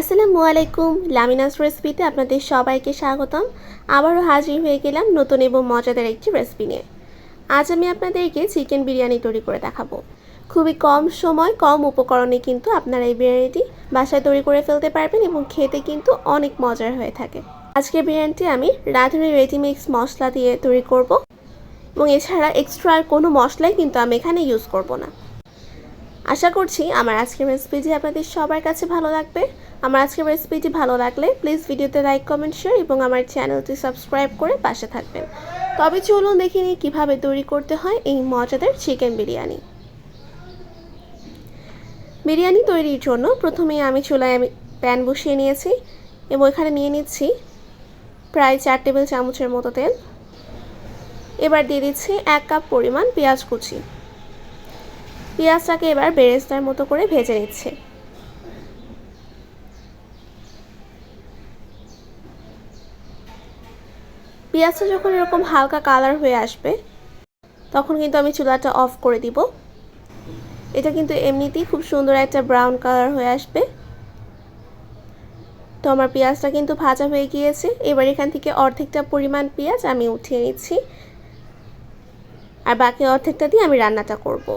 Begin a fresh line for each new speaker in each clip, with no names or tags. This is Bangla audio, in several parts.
আসসালামু আলাইকুম, লামিনাস রেসিপিতে আপনাদের সবাইকে স্বাগতম। আবারও হাজির হয়ে গেলাম নতুন এবং মজাদার একটি রেসিপি নিয়ে। আজ আমি আপনাদেরকে চিকেন বিরিয়ানি তৈরি করে দেখাবো। খুবই কম সময়, কম উপকরণে কিন্তু আপনারা এই বিরিয়ানিটি বাসায় তৈরি করে ফেলতে পারবেন এবং খেতে কিন্তু অনেক মজার হয়ে থাকে। আজকের বিরিয়ানিটি আমি রাঁধুনি রেডিমিক্স মশলা দিয়ে তৈরি করব এবং এছাড়া এক্সট্রা আর কোনো মশলাই কিন্তু আমি এখানে ইউজ করব না। আশা করছি আমার আজকের রেসিপিটি আপনাদের সবার কাছে ভালো লাগবে। আমার আজকের রেসিপিটি ভালো লাগলে প্লিজ ভিডিওতে লাইক কমেন্ট শেয়ার এবং আমার চ্যানেলটি সাবস্ক্রাইব করে পাশে থাকবেন। তবে চলুন দেখে নিই কীভাবে তৈরি করতে হয় এই মজাদার চিকেন বিরিয়ানি। বিরিয়ানি তৈরির জন্য প্রথমে আমি চুলায় আমি প্যান বসিয়ে নিয়েছি এবং এখানে নিয়ে নিচ্ছি প্রায় চার টেবিল চামচের মতো তেল। এবার দিয়ে দিচ্ছি এক কাপ পরিমাণ পেঁয়াজ কুচি। পেঁয়াজটাকে এবার বেরেস্তার মতো করে ভেজে নিচ্ছে। পেঁয়াজটা যখন এরকম হালকা কালার হয়ে আসবে, তখন কিন্তু আমি চুলাটা অফ করে দিব। এটা কিন্তু এমনিতেই খুব সুন্দর একটা ব্রাউন কালার হয়ে আসবে। তো আমার পেঁয়াজটা কিন্তু ভাজা হয়ে গিয়েছে। এবার এখান থেকে অর্ধেকটা পরিমাণ পেঁয়াজ আমি উঠিয়ে নিচ্ছি। আর বাকি অর্ধেকটা দিয়ে আমি রান্নাটা করব।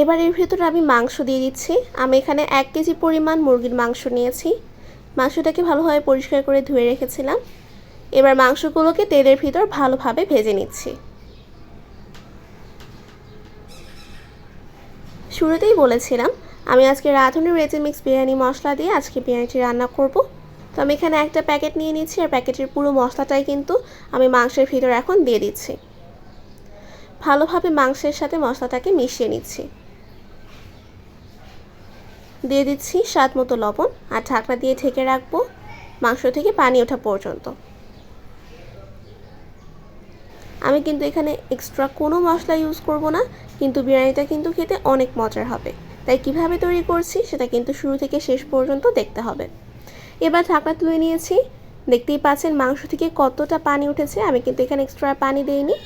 এবার এর ভেতরে আমি মাংস দিয়ে দিচ্ছি। আমি এখানে এক কেজি পরিমাণ মুরগির মাংস নিয়েছি। মাংসটাকে ভালোভাবে পরিষ্কার করে ধুয়ে রেখেছিলাম। এবার মাংসগুলোকে তেলের ভিতর ভালোভাবে ভেজে নিচ্ছি। শুরুতেই বলেছিলাম, আমি আজকে রাঁধুনি রেজিমিক্স বিরিয়ানি মশলা দিয়ে আজকে বিরিয়ানিটি রান্না করব। তো আমি এখানে একটা প্যাকেট নিয়ে নিচ্ছি আর প্যাকেটের পুরো মশলাটাই কিন্তু আমি মাংসের ভিতর এখন দিয়ে দিচ্ছি। ভালোভাবে মাংসের সাথে মশলাটাকে মিশিয়ে নিচ্ছি। দিয়ে দিচ্ছি স্বাদ মতো লবণ আর ঢাকনা দিয়ে ঢেকে রাখব মাংস থেকে পানি ওঠা পর্যন্ত। আমি কিন্তু এখানে এক্সট্রা কোনো মশলা ইউজ করব না, কিন্তু বিরিয়ানিটা কিন্তু খেতে অনেক মজার হবে। তাই কীভাবে তৈরি করছি সেটা কিন্তু শুরু থেকে শেষ পর্যন্ত দেখতে হবে। এবার ঢাকনা তুলে নিয়েছি। দেখতেই পাচ্ছেন মাংস থেকে কতটা পানি উঠেছে, আমি কিন্তু এখানে এক্সট্রা পানি দিইনি।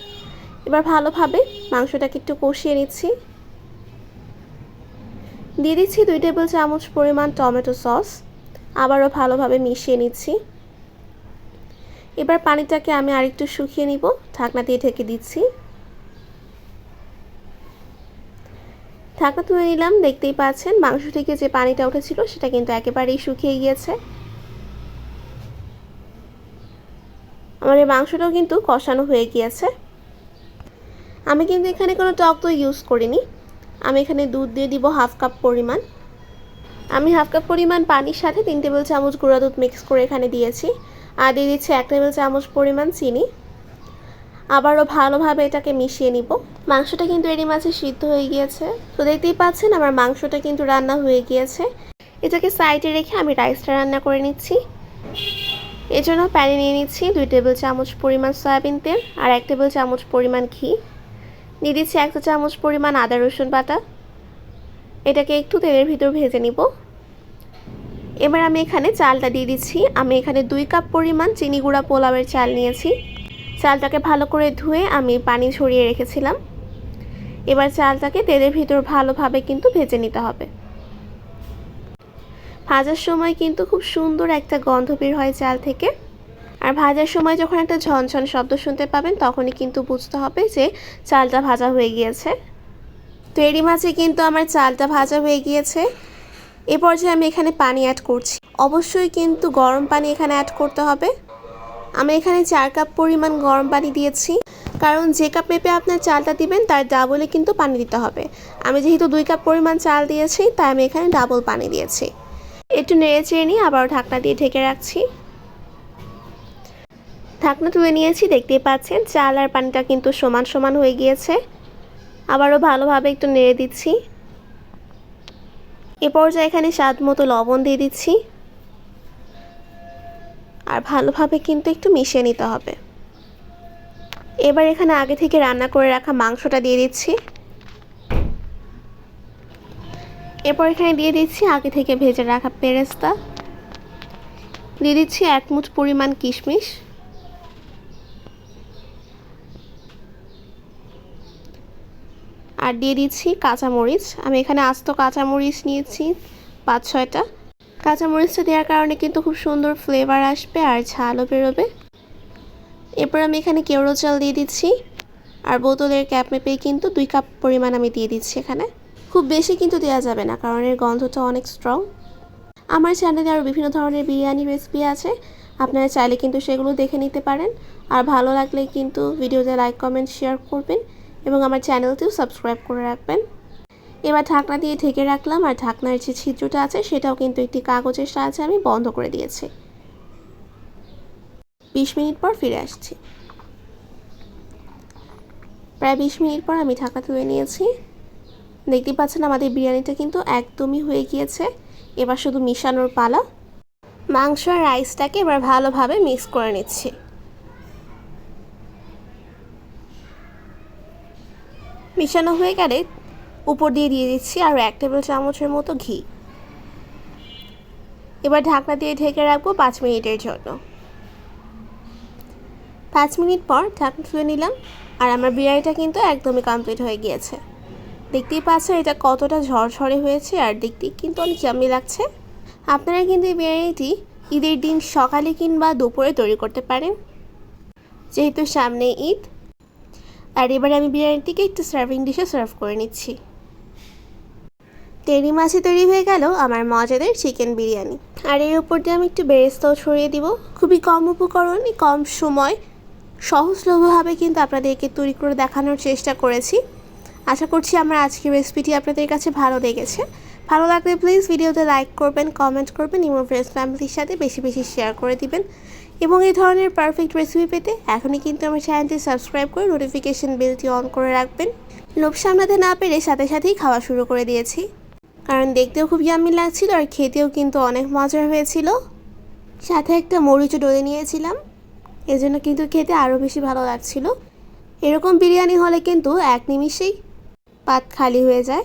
এবার ভালোভাবে মাংসটাকে একটু কষিয়ে নিচ্ছি। দিয়ে দিচ্ছি দুই টেবিল চামচ পরিমাণ টমেটো সস। আবারও ভালোভাবে মিশিয়ে নিচ্ছি। এবার পানিটাকে আমি আরেকটু শুকিয়ে নিব। ঢাকনা দিয়ে ঢেকে দিচ্ছি। ঢাকনা তুলে নিলাম। দেখতেই পাচ্ছেন, মাংস থেকে যে পানিটা উঠেছিল, সেটা কিন্তু একেবারেই শুকিয়ে গিয়েছে। আমার এই মাংসটাও কিন্তু কষানো হয়ে গিয়েছে। আমি কিন্তু এখানে কোনো টক তো ইউজ করিনি। আমি এখানে দুধ দিয়ে দিব হাফ কাপ পরিমাণ। আমি হাফ কাপ পরিমাণ পানির সাথে তিন টেবিল চামচ গুঁড়া দুধ মিক্স করে এখানে দিয়েছি। আর দিয়ে দিচ্ছি এক টেবিল চামচ পরিমাণ চিনি। আবারও ভালোভাবে এটাকে মিশিয়ে নিব। মাংসটা কিন্তু এরই মাঝে সিদ্ধ হয়ে গিয়েছে। তো দেখতেই পাচ্ছেন আমার মাংসটা কিন্তু রান্না হয়ে গিয়েছে। এটাকে সাইডে রেখে আমি রাইসটা রান্না করে নিচ্ছি। এজন্য প্যানে নিয়ে নিচ্ছি দুই টেবিল চামচ পরিমাণ সয়াবিন তেল আর এক টেবিল চামচ পরিমাণ ঘি। দিয়ে দিচ্ছি একটা চামচ পরিমাণ আদা রসুন বাটা। এটাকে একটু তেলের ভিতর ভেজে নিব। এবার আমি এখানে চালটা দিয়ে দিচ্ছি। আমি এখানে দুই কাপ পরিমাণ চিনি গুঁড়া পোলাওয়ের চাল নিয়েছি। চালটাকে ভালো করে ধুয়ে আমি পানি ছড়িয়ে রেখেছিলাম। এবার চালটাকে তেলের ভিতর ভালোভাবে কিন্তু ভেজে নিতে হবে। ভাজার সময় কিন্তু খুব সুন্দর একটা গন্ধ বের হয় চাল থেকে। আর ভাজার সময় যখন একটা ঝনঝন শব্দ শুনতে পাবেন, তখনই কিন্তু বুঝতে হবে যে চালটা ভাজা হয়ে গিয়েছে। তো এরই মাঝে কিন্তু আমার চালটা ভাজা হয়ে গিয়েছে। এ পর্যায়ে আমি এখানে পানি অ্যাড করছি। অবশ্যই কিন্তু গরম পানি এখানে অ্যাড করতে হবে। আমি এখানে চার কাপ পরিমাণ গরম পানি দিয়েছি। কারণ যে কাপ মেপে আপনার চালটা দিবেন, তার ডাবলে কিন্তু পানি দিতে হবে। আমি যেহেতু দুই কাপ পরিমাণ চাল দিয়েছি, তাই আমি এখানে ডাবল পানি দিয়েছি। একটু নেড়ে চেড়ে নিয়ে আবার ঢাকনা দিয়ে ঢেকে রাখছি। ঢাকনা তুলে নিয়েছি, দেখতেই পাচ্ছেন চাল আর পানিটা কিন্তু সমান সমান হয়ে গিয়েছে। আবারও ভালোভাবে একটু নেড়ে দিচ্ছি। এ পর্যায়ে এখানে স্বাদ মতো লবণ দিয়ে দিচ্ছি। আর ভালোভাবে কিন্তু একটু মিশিয়ে নিতে হবে। এবার এখানে আগে থেকে রান্না করে রাখা মাংসটা দিয়ে দিচ্ছি। এরপর এখানে দিয়ে দিচ্ছি আগে থেকে ভেজে রাখা পেরেস্তা। দিয়ে দিচ্ছি এক মুঠ পরিমাণ কিশমিশ। আর দিয়ে দিচ্ছি কাঁচামরিচ। আমি এখানে আস্ত কাঁচামরিচ নিয়েছি, পাঁচ, ছয়টা। কাঁচামরিচটা দেওয়ার কারণে কিন্তু খুব সুন্দর ফ্লেভার আসবে আর ঝালও বেরোবে। এরপর আমি এখানে কেওড়ো চাল দিয়ে দিচ্ছি আর বোতলের ক্যাপ মেপে কিন্তু দুই কাপ পরিমাণ আমি দিয়ে দিচ্ছি এখানে। খুব বেশি কিন্তু দেওয়া যাবে না কারণ এর গন্ধটা অনেক স্ট্রং আমার চ্যানেলে আরও বিভিন্ন ধরনের বিরিয়ানি রেসিপি আছে। আপনারা চাইলে কিন্তু সেগুলো দেখে নিতে পারেন। আর ভালো লাগলে কিন্তু ভিডিওতে লাইক কমেন্ট শেয়ার করবেন। এবং আমার চ্যানেলটিও সাবস্ক্রাইব করে রাখবেন। এবার ঢাকনা দিয়ে ঢেকে রাখলাম আর ঢাকনার যে ছিদ্রটা আছে, সেটাও কিন্তু একটি কাগজের সাহায্যে আমি বন্ধ করে দিয়েছি। বিশ মিনিট পর ফিরে আসছি। প্রায় বিশ মিনিট পর আমি ঢাকা তুলে নিয়েছি। দেখতে পাচ্ছেন আমাদের বিরিয়ানিটা কিন্তু একদমই হয়ে গিয়েছে। এবার শুধু মিশানোর পালা। মাংস আর রাইসটাকে এবার ভালোভাবে মিক্স করে নিচ্ছি। মিশানো হয়ে গেলে উপর দিয়ে দিয়ে দিচ্ছি আর এক টেবিল চামচের মতো ঘি। এবার ঢাকনা দিয়ে ঢেকে রাখব পাঁচ মিনিটের জন্য। পাঁচ মিনিট পর ঢাকনা তুলে নিলাম আর আমার বিরিয়ানিটা কিন্তু একদমই কমপ্লিট হয়ে গিয়েছে। দেখতেই পাচ্ছেন এটা কতটা ঝরঝরে হয়েছে আর দেখতে কিন্তু অনেক জামি লাগছে। আপনারা কিন্তু এই বিরিয়ানিটি ঈদের দিন সকালে কিংবা দুপুরে তৈরি করতে পারেন। যেহেতু সামনে ঈদ আর এবার আমি বিরিয়ানিটিকে একটু সার্ভিং ডিশে সার্ভ করে নিচ্ছি। টেরি মাছে তৈরি হয়ে গেল আমার মজাদের চিকেন বিরিয়ানি। আর এর উপর দিয়ে আমি একটু বেরেস্তাও ছড়িয়ে দিব। খুবই কম উপকরণ, কম সময়, সহজলভ্যভাবে কিন্তু আপনাদেরকে তৈরি করে দেখানোর চেষ্টা করেছি। আশা করছি আমার আজকের রেসিপিটি আপনাদের কাছে ভালো লেগেছে। ভালো লাগলে প্লিজ ভিডিওতে লাইক করবেন কমেন্ট করবেন এবং ফ্রেন্ডস ফ্যামিলির সাথে বেশি বেশি শেয়ার করে দিবেন। এবং এই ধরনের পারফেক্ট রেসিপি পেতে এখনই কিন্তু আমার চ্যানেলটি সাবস্ক্রাইব করে নোটিফিকেশন বেলটি অন করে রাখবেন। লোভ সামলাতে না পেরে সাথে সাথেই খাওয়া শুরু করে দিয়েছি। কারণ দেখতেও খুব ইয়াম্মি লাগছিল আর খেতেও কিন্তু অনেক মজার হয়েছিল। সাথে একটা মরিচও ডলে নিয়েছিলাম। এজন্য কিন্তু খেতে আরও বেশি ভালো লাগছিল। এরকম বিরিয়ানি হলে কিন্তু এক নিমিষেই পাত খালি হয়ে যায়।